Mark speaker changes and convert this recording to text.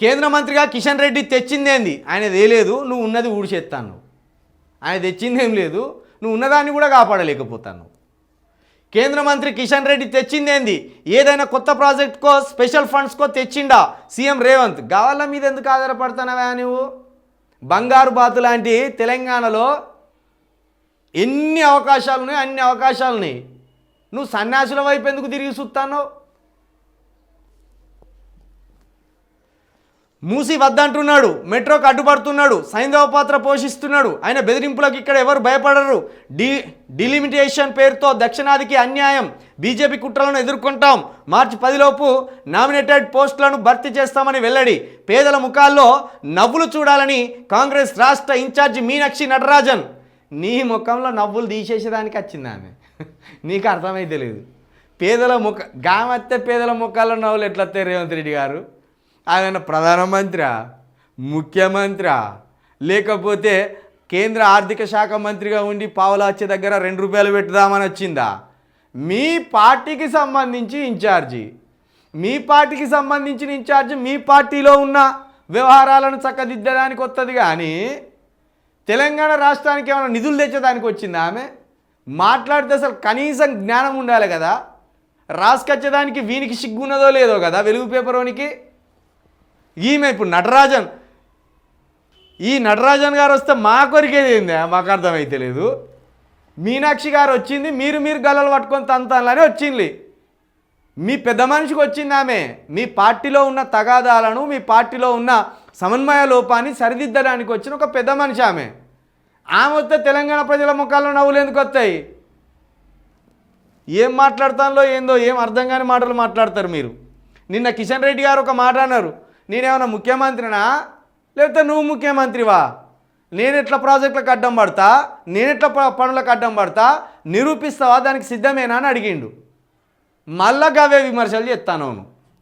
Speaker 1: కేంద్ర మంత్రిగా కిషన్ రెడ్డి తెచ్చిందేంది? ఆయన తేలేదు నువ్వు ఉన్నది ఊడిచేస్తాను ఆయన తెచ్చిందేం లేదు నువ్వు ఉన్నదాన్ని కూడా కాపాడలేకపోతాను. కేంద్ర మంత్రి కిషన్ రెడ్డి తెచ్చిందేంది? ఏదైనా కొత్త ప్రాజెక్ట్కో స్పెషల్ ఫండ్స్కో తెచ్చిండా? సీఎం రేవంత్ గావాల మీద ఎందుకు ఆధారపడుతున్నావా నువ్వు? బంగారు బాతు లాంటి తెలంగాణలో ఎన్ని అవకాశాలు ఉన్నాయి అన్ని అవకాశాలున్నాయి. నువ్వు సన్యాసుల వైపు ఎందుకు తిరిగి చూస్తాను మూసి వద్దంటున్నాడు మెట్రోకి అడ్డుపడుతున్నాడు సైంధవ పాత్ర పోషిస్తున్నాడు. ఆయన బెదిరింపులకు ఇక్కడ ఎవరు భయపడరు? డి డిలిమిటేషన్ పేరుతో దక్షిణాదికి అన్యాయం. బీజేపీ కుట్రలను ఎదుర్కొంటాం. మార్చి పదిలోపు నామినేటెడ్ పోస్టులను భర్తీ చేస్తామని వెల్లడి. పేదల ముఖాల్లో నవ్వులు చూడాలని కాంగ్రెస్ రాష్ట్ర ఇన్ఛార్జి మీనాక్షి నటరాజన్. నీ ముఖంలో నవ్వులు తీసేసేదానికి వచ్చింది ఆమె. నీకు అర్థమైతే లేదు. పేదల ముఖ గామత్తే పేదల ముఖాల్లో నవ్వులు ఎట్లా రేవంత్ రెడ్డి గారు? ఆయన ప్రధానమంత్రి ముఖ్యమంత్రి లేకపోతే కేంద్ర ఆర్థిక శాఖ మంత్రిగా ఉండి పావులాచ్చే దగ్గర రెండు రూపాయలు పెట్టుదామని వచ్చిందా? మీ పార్టీకి సంబంధించి ఇన్ఛార్జి. మీ పార్టీకి సంబంధించిన ఇన్ఛార్జి మీ పార్టీలో ఉన్న వ్యవహారాలను చక్కదిద్దడానికి వస్తుంది కానీ తెలంగాణ రాష్ట్రానికి ఏమైనా నిధులు తెచ్చేదానికి వచ్చిందా ఆమె? మాట్లాడితే అసలు కనీసం జ్ఞానం ఉండాలి కదా. రాసుకొచ్చేదానికి వీనికి సిగ్గున్నదో లేదో కదా వెలుగు పేపరోనికి. ఈమె ఇప్పుడు నటరాజన్. ఈ నటరాజన్ గారు వస్తే మా కొరికేది ఏంది? మాకు అర్థమైతే లేదు. మీనాక్షి గారు వచ్చింది మీరు మీరు గల్లలు పట్టుకొని తంతాలని వచ్చింది. మీ పెద్ద మనిషికి వచ్చింది ఆమె. మీ పార్టీలో ఉన్న తగాదాలను మీ పార్టీలో ఉన్న సమన్వయ లోపాన్ని సరిదిద్దడానికి వచ్చిన ఒక పెద్ద మనిషి ఆమె. ఆమె వస్తే తెలంగాణ ప్రజల ముఖాల్లో నవ్వులు ఎందుకు వస్తాయి? ఏం మాట్లాడతానో ఏందో ఏం అర్థం కాని మాటలు మాట్లాడతారు మీరు. నిన్న కిషన్ రెడ్డి గారు ఒక మాట అన్నారు. నేనేమైనా ముఖ్యమంత్రినా? లేకపోతే నువ్వు ముఖ్యమంత్రివా? నేను ఎట్లా ప్రాజెక్టులకు అడ్డం పడతా? నేను ఎట్లా ప- పనులకు అడ్డం పడతా? నిరూపిస్తావా? దానికి సిద్ధమేనా? అని అడిగిండు. మళ్ళా అవే విమర్శలు చెప్తాను అవును